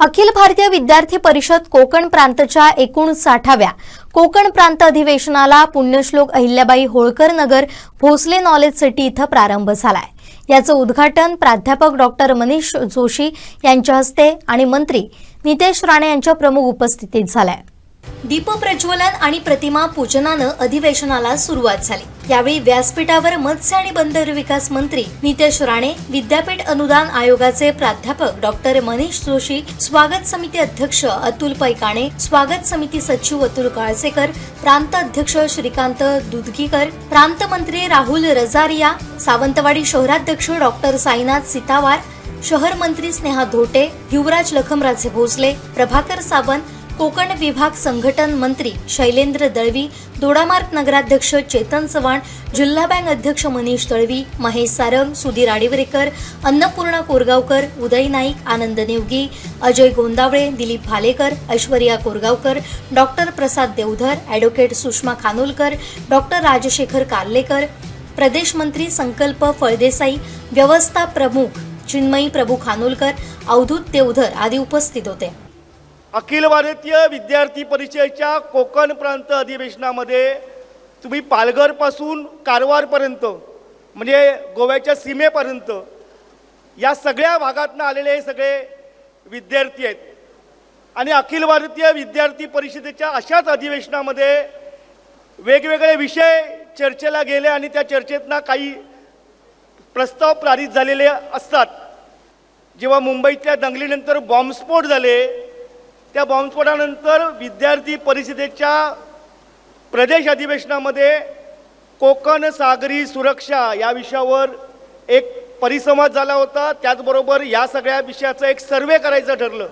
अखिल भारतीय विद्यार्थी परिषद कोकण प्रांतच्या एकूण साठाव्या कोकण प्रांत अधिवेशनाला पुण्यश्लोक अहिल्याबाई होळकर नगर भोसले नॉलेज सिटी इथं प्रारंभ झालाय. याचं उद्घाटन प्राध्यापक डॉक्टर मनीष जोशी यांच्या हस्ते आणि मंत्री नितेश राणे यांच्या प्रमुख उपस्थितीत झालाय. दीपप्रज्वलन आणि प्रतिमा पूजनानं अधिवेशनाला सुरुवात झाली. यावेळी व्यासपीठावर मत्स्य आणि बंदर विकास मंत्री नितेश राणे विद्यापीठ अनुदान आयोगाचे प्राध्यापक डॉक्टर मनीष जोशी स्वागत समिती अध्यक्ष अतुल पैकाणे स्वागत समिती सचिव अतुल काळसेकर प्रांत अध्यक्ष श्रीकांत दुधगीकर प्रांत मंत्री राहुल रजारिया सावंतवाडी शहराध्यक्ष डॉक्टर साईनाथ सितावार शहर मंत्री स्नेहा धोटे युवराज लखमराजे भोसले प्रभाकर सावंत कोकण विभाग संघटन मंत्री शैलेंद्र दळवी दोडामार्ग नगराध्यक्ष चेतन चव्हाण जिल्हा बँक अध्यक्ष Manish Dalvi Mahesh Sarang Sudhir Adivarekar Annapurna Korgaonkar Uday Naik Anand Nevgi Ajay Gondavale Dilip Bhalekar Aishwarya Korgaonkar doctor Prasad Deodhar advocate Sushma Khanolkar doctor Rajshekhar Karlekar प्रदेश मंत्री संकल्प फळदेसाई व्यवस्था प्रमुख चिन्मयी प्रभू खानोलकर अवधूत देवधर आदी उपस्थित होते. अखिल भारतीय विद्यार्थी परिषदेच्या कोकण प्रांत अधिवेशनामध्ये तुम्ही पालघरपासून कारवारपर्यंत म्हणजे गोव्याच्या सीमेपर्यंत या सगळ्या भागातनं आलेले हे सगळे विद्यार्थी आहेत. आणि अखिल भारतीय विद्यार्थी परिषदेच्या अशाच अधिवेशनामध्ये वेगवेगळे विषय चर्चेला गेले आणि त्या चर्चेतना काही प्रस्ताव पारित झालेले असतात. जेव्हा मुंबईतल्या दंगलीनंतर बॉम्बस्फोट झाले त्या बॉम्बस्फोटानंतर विद्यार्थी परिषदेच्या प्रदेश अधिवेशनामध्ये कोकण सागरी सुरक्षा या विषयावर एक परिसंवाद झाला होता. त्याचबरोबर या सगळ्या विषयाचं एक सर्वे करायचं ठरलं.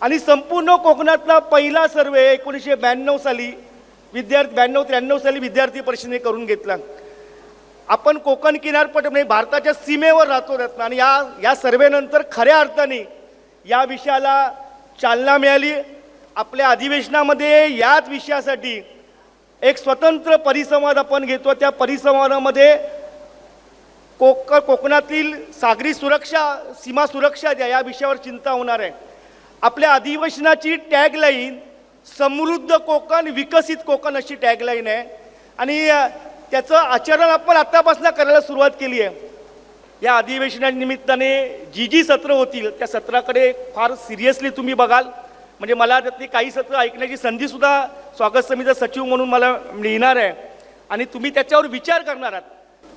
आणि संपूर्ण कोकणातला पहिला सर्वे एकोणीसशे ब्याण्णव साली विद्यार्थी ब्याण्णव त्र्याण्णव साली विद्यार्थी परिषदेने करून घेतला. आपण कोकण किनारपट म्हणजे भारताच्या सीमेवर राहतो त्यातनं. आणि या या सर्वेनंतर खऱ्या अर्थाने या विषयाला चालना मिळाली. आपल्या अधिवेशनामध्ये याच विषयासाठी एक स्वतंत्र परिसंवाद आपण घेतो. त्या परिसंवादामध्ये कोक कोकणातील सागरी सुरक्षा सीमा सुरक्षा द्या या विषयावर चिंता होणार आहे. आपल्या अधिवेशनाची टॅगलाईन समृद्ध कोकण विकसित कोकण अशी टॅगलाईन आहे. आणि त्याचं आचरण आपण आत्तापासून करायला सुरुवात केली आहे. या अधिवेशनानिमित्ताने जी जी सत्र होतील त्या सत्राकडे फार सिरियसली तुम्ही बघाल. म्हणजे मला त्यातली काही सत्र ऐकण्याची संधीसुद्धा स्वागत समितीचा सचिव म्हणून मला मिळणार आहे. आणि तुम्ही त्याच्यावर विचार करणार आहात.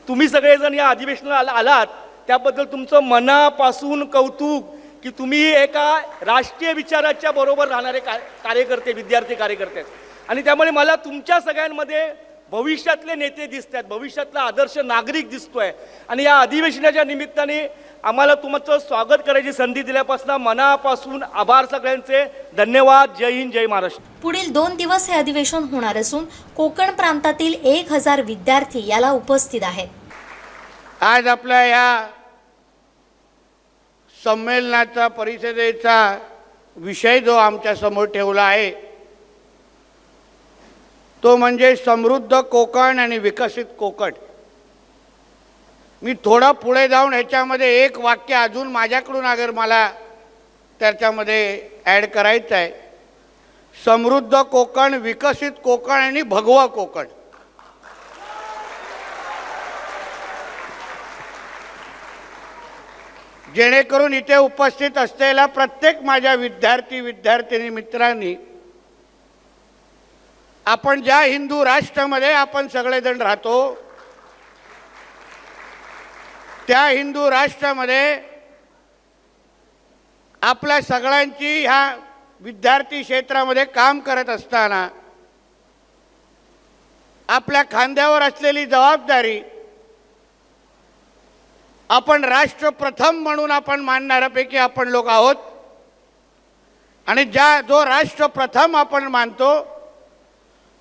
तुम्ही सगळेजण या अधिवेशनाला आला- आलात. त्याबद्दल तुमचं मनापासून कौतुक की तुम्ही एका राष्ट्रीय विचाराच्या बरोबर राहणारे का कार्यकर्ते विद्यार्थी कार्यकर्ते आणि त्यामुळे मला तुमच्या सगळ्यांमध्ये भविष्यातले नेते दिसत आहेत भविष्यातला आदर्श नागरिक दिसतोय. आणि या अधिवेशनाच्या निमित्ताने आम्हाला तुमचं स्वागत करायची संधी दिल्यापासून मनापासून आभार सगळ्यांचे. धन्यवाद. जय हिंद जय महाराष्ट्र. पुढील दोन दिवस हे अधिवेशन होणार असून कोकण प्रांतातील एक हजार विद्यार्थी याला उपस्थित आहेत. आज आपल्या या संमेलनाचा परिषदेचा विषय जो आमच्यासमोर ठेवला आहे तो म्हणजे समृद्ध कोकण आणि विकसित कोकण. मी थोडा पुढे जाऊन ह्याच्यामध्ये एक वाक्य अजून माझ्याकडून अगर मला त्याच्यामध्ये ॲड करायचं आहे. समृद्ध कोकण विकसित कोकण आणि भगवा कोकण. जेणेकरून इथे उपस्थित असलेल्या प्रत्येक माझ्या विद्यार्थी विद्यार्थिनी मित्रांनी आपण ज्या हिंदू राष्ट्रामध्ये आपण सगळेजण राहतो त्या हिंदू राष्ट्रामध्ये आपल्या सगळ्यांची ह्या विद्यार्थी क्षेत्रामध्ये काम करत असताना आपल्या खांद्यावर असलेली जबाबदारी आपण राष्ट्र प्रथम म्हणून आपण मानणाऱ्यापैकी आपण लोक आहोत. आणि ज्या जो राष्ट्र प्रथम आपण मानतो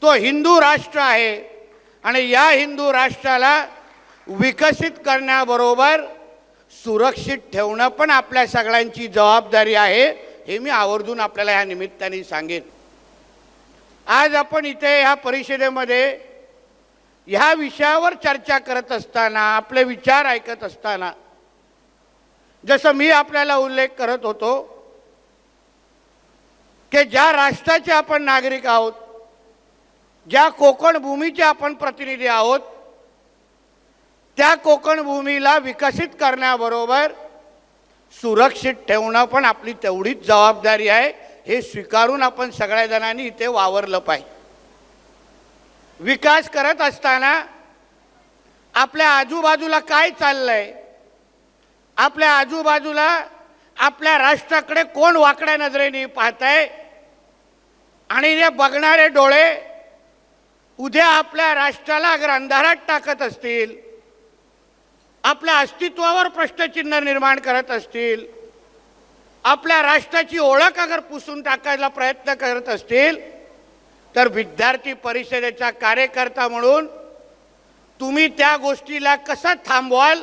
तो हिंदू राष्ट्र आहे. आणि या हिंदू राष्ट्राला विकसित करण्याबरोबर सुरक्षित ठेवणं पण आपल्या सगळ्यांची जबाबदारी आहे हे मी आवर्जून आपल्याला या निमित्ताने सांगेन. आज आपण इथे ह्या परिषदेमध्ये ह्या विषयावर चर्चा करत असताना आपले विचार ऐकत असताना जसं मी आपल्याला उल्लेख करत होतो की ज्या राष्ट्राचे आपण नागरिक आहोत ज्या कोकण भूमीचे आपण प्रतिनिधी आहोत त्या कोकण भूमीला विकसित करण्याबरोबर सुरक्षित ठेवणं पण आपली तेवढीच जबाबदारी आहे. हे स्वीकारून आपण सगळ्या जणांनी इथे वावरलं पाहिजे. विकास करत असताना आपल्या आजूबाजूला काय चाललंय? आपल्या आजूबाजूला आपल्या राष्ट्राकडे कोण वाकड्या नजरेने पाहत आहे आणि हे बघणारे डोळे उद्या आपल्या राष्ट्राला अगर अंधारात टाकत असतील आपल्या अस्तित्वावर प्रश्नचिन्ह निर्माण करत असतील आपल्या राष्ट्राची ओळख अगर पुसून टाकायला प्रयत्न करत असतील तर विद्यार्थी परिषदेचा कार्यकर्ता म्हणून तुम्ही त्या गोष्टीला कसं थांबवाल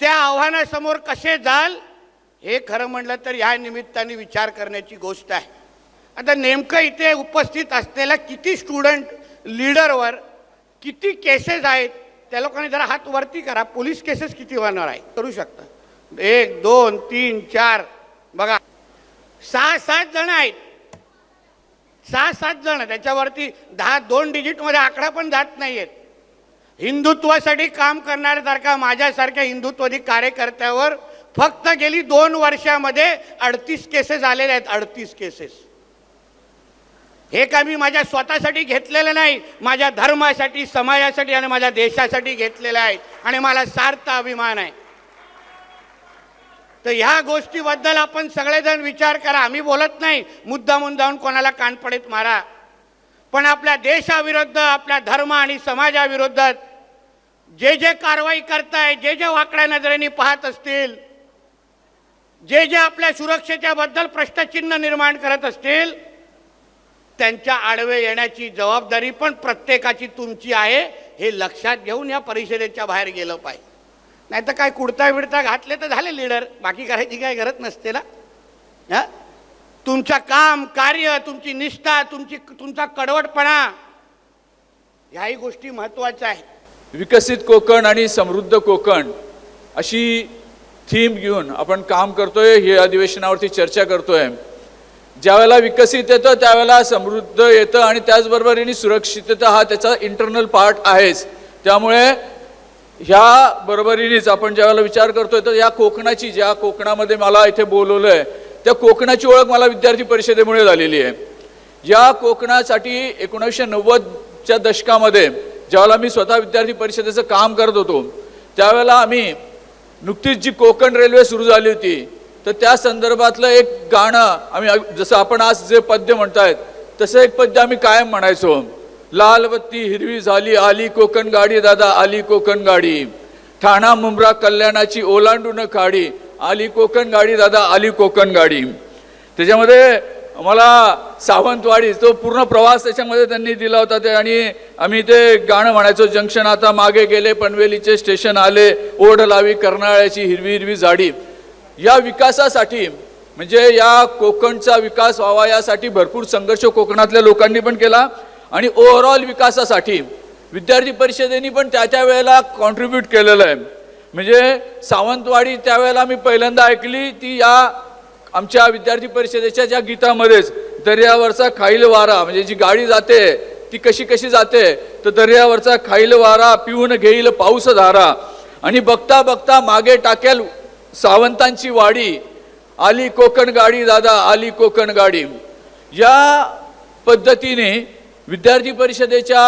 त्या आव्हानासमोर कसे जाल हे खरं म्हटलं तर या निमित्ताने विचार करण्याची गोष्ट आहे. आता नेमकं इथे उपस्थित असलेल्या किती स्टुडंट लीडरवर किती केसेस आहेत त्या लोकांनी जरा हात वरती करा. पोलीस केसेस किती होणार आहे करू शकता. एक दोन तीन चार. बघा. सहा सात जण आहेत. सहा सात जण. त्याच्यावरती दहा दोन डिजिटमध्ये आकडा पण जात नाही आहेत हिंदुत्वासाठी काम करणाऱ्यासारखा माझ्यासारख्या हिंदुत्ववादी कार्यकर्त्यावर फक्त गेली दोन वर्षामध्ये अडतीस केसेस आलेले आहेत. अडतीस केसेस हे काय मी माझ्या स्वतःसाठी घेतलेलं नाही माझ्या धर्मासाठी समाजासाठी आणि माझ्या देशासाठी घेतलेलं आहे आणि मला सार्थ अभिमान आहे. तर ह्या गोष्टीबद्दल आपण सगळेजण विचार करा. आम्ही बोलत नाही मुद्दा मुद्दाहून कोणाला कानपडीत मारा. पण आपल्या देशाविरुद्ध आपल्या धर्म आणि समाजाविरुद्ध जे जे कारवाई करताय जे जे वाकड्या नजरेने पाहत असतील जे जे आपल्या सुरक्षेच्या बद्दल प्रश्नचिन्ह निर्माण करत असतील त्यांच्या आडवे येण्याची जबाबदारी पण प्रत्येकाची तुमची आहे हे लक्षात घेऊन या परिषदेच्या बाहेर गेलं पाहिजे. नाही तर काय कुडता बिडता घातले तर झाले लीडर. बाकी करायची काय गरज नसते ना? हां? तुमचं काम कार्य तुमची निष्ठा तुमची तुमचा कडवटपणा ह्याही गोष्टी महत्त्वाच्या आहेत. विकसित कोकण आणि समृद्ध कोकण अशी थीम घेऊन आपण काम करतोय हे अधिवेशनावरती चर्चा करतोय. ज्यावेळेला विकसित येतं त्यावेळेला समृद्ध येतं आणि त्याचबरोबरीने सुरक्षितता हा त्याचा इंटरनल पार्ट आहेच. त्यामुळे ह्या बरोबरीनेच आपण ज्यावेळेला विचार करतोय तर या कोकणाची ज्या कोकणामध्ये मला इथे बोलवलं आहे त्या कोकणाची ओळख मला विद्यार्थी परिषदेमुळे झालेली आहे. या कोकणासाठी एकोणीसशे नव्वदच्या दशकामध्ये ज्यावेळेला मी स्वतः विद्यार्थी परिषदेचं काम करत होतो त्यावेळेला आम्ही नुकतीच जी कोकण रेल्वे सुरू झाली होती तर त्या संदर्भातलं एक गाणं आम्ही जसं आपण आज जे पद्य म्हणतायत तसं एक पद्य आम्ही कायम म्हणायचो. लाल बत्ती हिरवी झाली आली कोकण गाडी दादा आली कोकण गाडी. ठाणा मुंब्रा कल्याणाची ओलांडून काढी आली कोकण गाडी दादा आली कोकण गाडी. त्याच्यामध्ये मला सावंतवाडी तो पूर्ण प्रवास त्याच्यामध्ये त्यांनी दिला होता ते आणि आम्ही ते गाणं म्हणायचो जंक्शन आता मागे गेले पनवेलीचे स्टेशन आले ओढ लावी कर्नाळ्याची हिरवी हिरवी झाडी. या विकासासाठी म्हणजे या कोकणचा विकास व्हावा यासाठी भरपूर संघर्ष कोकणातल्या लोकांनी पण केला आणि ओव्हरऑल विकासासाठी विद्यार्थी परिषदेनी पण त्या त्या वेळेला कॉन्ट्रीब्यूट केलेलं आहे. म्हणजे सावंतवाडी त्यावेळेला मी पहिल्यांदा ऐकली ती या आमच्या विद्यार्थी परिषदेच्या ज्या गीतामध्येच दर्यावरचा खाईल वारा म्हणजे जी गाडी जाते ती कशी कशी जाते तर दर्यावरचा खाईल वारा पिऊन घेईल पाऊस धारा आणि बघता बघता मागे टाकेल सावंतांची वाडी आली कोकण गाडी दादा आली कोकण गाडी. या पद्धतीने विद्यार्थी परिषदेच्या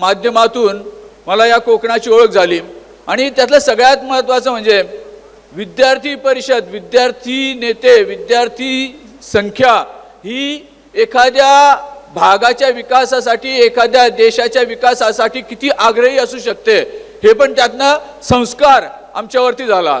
माध्यमातून मला या कोकणाची ओळख झाली. आणि त्यातलं सगळ्यात महत्त्वाचं म्हणजे विद्यार्थी परिषद विद्यार्थी नेते विद्यार्थी संख्या ही एखाद्या भागाच्या विकासासाठी एखाद्या देशाच्या विकासासाठी किती आग्रही असू शकते हे पण त्यातनं संस्कार आमच्यावरती झाला.